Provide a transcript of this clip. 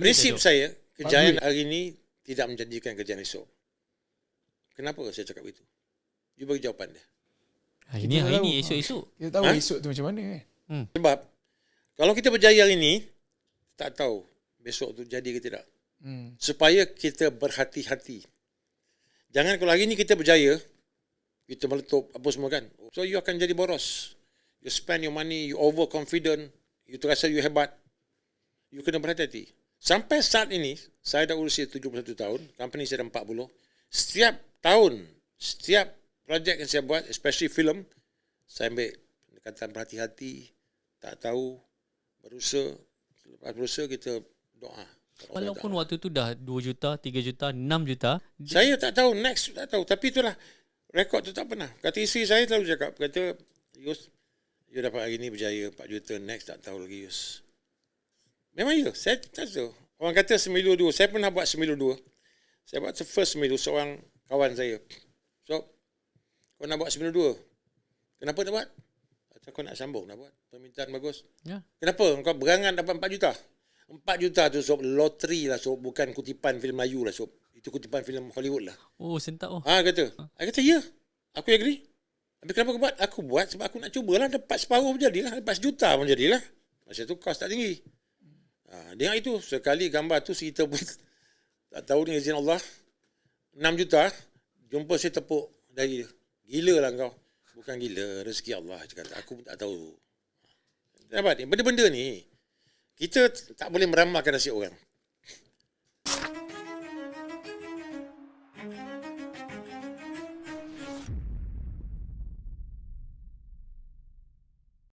Prinsip saya, kejayaan hari ini tidak menjanjikan kejayaan esok. Kenapa saya cakap itu? You bagi jawapan dia. Hari ni, Kita hari tahu. ni, esok-esok. Kita tahu Ha? esok tu macam mana kan. Sebab kalau kita berjaya hari ini, tak tahu besok tu jadi ke tidak. Hmm. Supaya kita berhati-hati. Jangan kalau hari ini kita berjaya, kita meletup apa semua kan. So you akan jadi boros. You spend your money, you overconfident, you terasa you hebat. You kena berhati-hati. Sampai saat ini, saya dah usia 71 tahun, company saya dah 40. Setiap tahun, setiap projek yang saya buat, especially film, saya ambil pendekatan berhati-hati, tak tahu, berusaha. Lepas berusaha, kita doa. Walaupun waktu tu dah 2 juta, 3 juta, 6 juta. Saya tak tahu, next tak tahu. Tapi itulah, rekod tu tak pernah. Kata isteri saya selalu cakap, kata, Yus, you dapat hari ni berjaya 4 juta, next tak tahu lagi Yus. Memang ya, saya tak tahu. Orang kata semilu dua. Saya pernah buat semilu dua. Saya buat first semilu seorang kawan saya. So, kau nak buat semilu dua. Kenapa nak buat? Kata kau nak sambung, nak buat. Permintaan bagus. Ya. Kenapa? Kau berangan dapat 4 juta. 4 juta tu sob loteri lah sob bukan kutipan filem Melayu lah sob. Itu kutipan filem Hollywood lah. Oh, sentak oh. Ha kata. I kata ya. Aku agree. Tapi kenapa kau buat? Aku buat sebab aku nak cubalah dapat separuh pun jadilah. Dapat sejuta pun jadilah. Masa tu kos tak tinggi. Ha, dengan itu sekali gambar tu kita pun tak tahu dengan izin Allah 6 juta jumpa saya tepuk dari dia. Gila lah kau. Bukan gila, rezeki Allah. Dia kata, aku pun tak tahu. Dapat ni, benda-benda ni kita tak boleh meramalkan nasib orang.